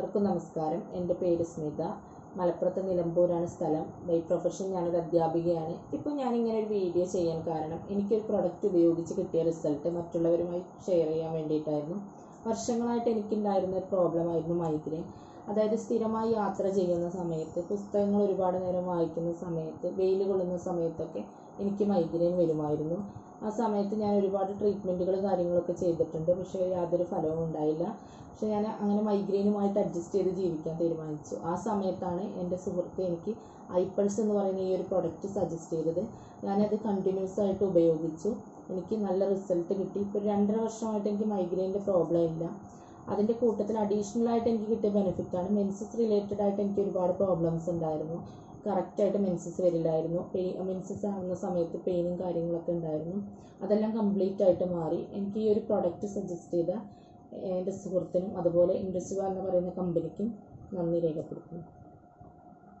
എല്ലാവർക്കും നമസ്കാരം. എന്റെ പേര് സ്മിത. മലപ്പുറത്ത് നിലമ്പൂരാണ് സ്ഥലം. ബൈ പ്രൊഫഷൻ ഞാനൊരു അധ്യാപികയാണ്. ഇപ്പോൾ ഞാനിങ്ങനെ ഒരു വീഡിയോ ചെയ്യാൻ കാരണം എനിക്കൊരു പ്രൊഡക്റ്റ് ഉപയോഗിച്ച് കിട്ടിയ റിസൾട്ട് മറ്റുള്ളവരുമായി ഷെയർ ചെയ്യാൻ വേണ്ടിയിട്ടായിരുന്നു. വർഷങ്ങളായിട്ട് എനിക്കുണ്ടായിരുന്ന ഒരു പ്രോബ്ലമായിരുന്നു മൈഗ്രെയിൻ. അതായത് സ്ഥിരമായി യാത്ര ചെയ്യുന്ന സമയത്ത് പുസ്തകങ്ങൾ ഒരുപാട് നേരം വായിക്കുന്ന സമയത്ത് വെയിൽ കൊള്ളുന്ന സമയത്തൊക്കെ എനിക്ക് മൈഗ്രെയിൻ വരുമായിരുന്നു. ആ സമയത്ത് ഞാൻ ഒരുപാട് ട്രീറ്റ്മെന്റുകൾ കാര്യങ്ങളൊക്കെ ചെയ്തിട്ടുണ്ട്. പക്ഷേ യാതൊരു ഫലവും ഉണ്ടായില്ല. പക്ഷെ ഞാൻ അങ്ങനെ മൈഗ്രെയിനുമായിട്ട് അഡ്ജസ്റ്റ് ചെയ്ത് ജീവിക്കാൻ തീരുമാനിച്ചു. ആ സമയത്താണ് എന്റെ സുഹൃത്ത് എനിക്ക് ഐപ്പൾസ് എന്ന് പറയുന്ന ഈ ഒരു പ്രൊഡക്റ്റ് സജസ്റ്റ് ചെയ്തത്. ഞാനത് കണ്ടിന്യൂസ് ആയിട്ട് ഉപയോഗിച്ചു. എനിക്ക് നല്ല റിസൾട്ട് കിട്ടി. ഇപ്പോൾ രണ്ടര വർഷമായിട്ട് എനിക്ക് മൈഗ്രെയിന്റെ പ്രോബ്ലം ഇല്ല. അതിന്റെ കൂട്ടത്തിൽ അഡീഷണൽ ആയിട്ട് എനിക്ക് കിട്ടിയ ബെനിഫിറ്റ് ആണ്. മെൻസസ് റിലേറ്റഡ് ആയിട്ട് എനിക്ക് ഒരുപാട് പ്രോബ്ലംസ് ഉണ്ടായിരുന്നു. കറക്റ്റായിട്ട് മെൻസസ് വരില്ലായിരുന്നു. പെയിൻ മെൻസസ് ആവുന്ന സമയത്ത് പെയിനും കാര്യങ്ങളൊക്കെ ഉണ്ടായിരുന്നു. അതെല്ലാം കംപ്ലീറ്റ് ആയിട്ട് മാറി. എനിക്ക് ഈ ഒരു പ്രൊഡക്റ്റ് സജസ്റ്റ് ചെയ്ത എന്റെ സുഹൃത്തിനും അതുപോലെ ഇൻഡസ്ട്രി എന്ന് പറയുന്ന കമ്പനിക്കും നന്ദി രേഖപ്പെടുത്തുന്നു.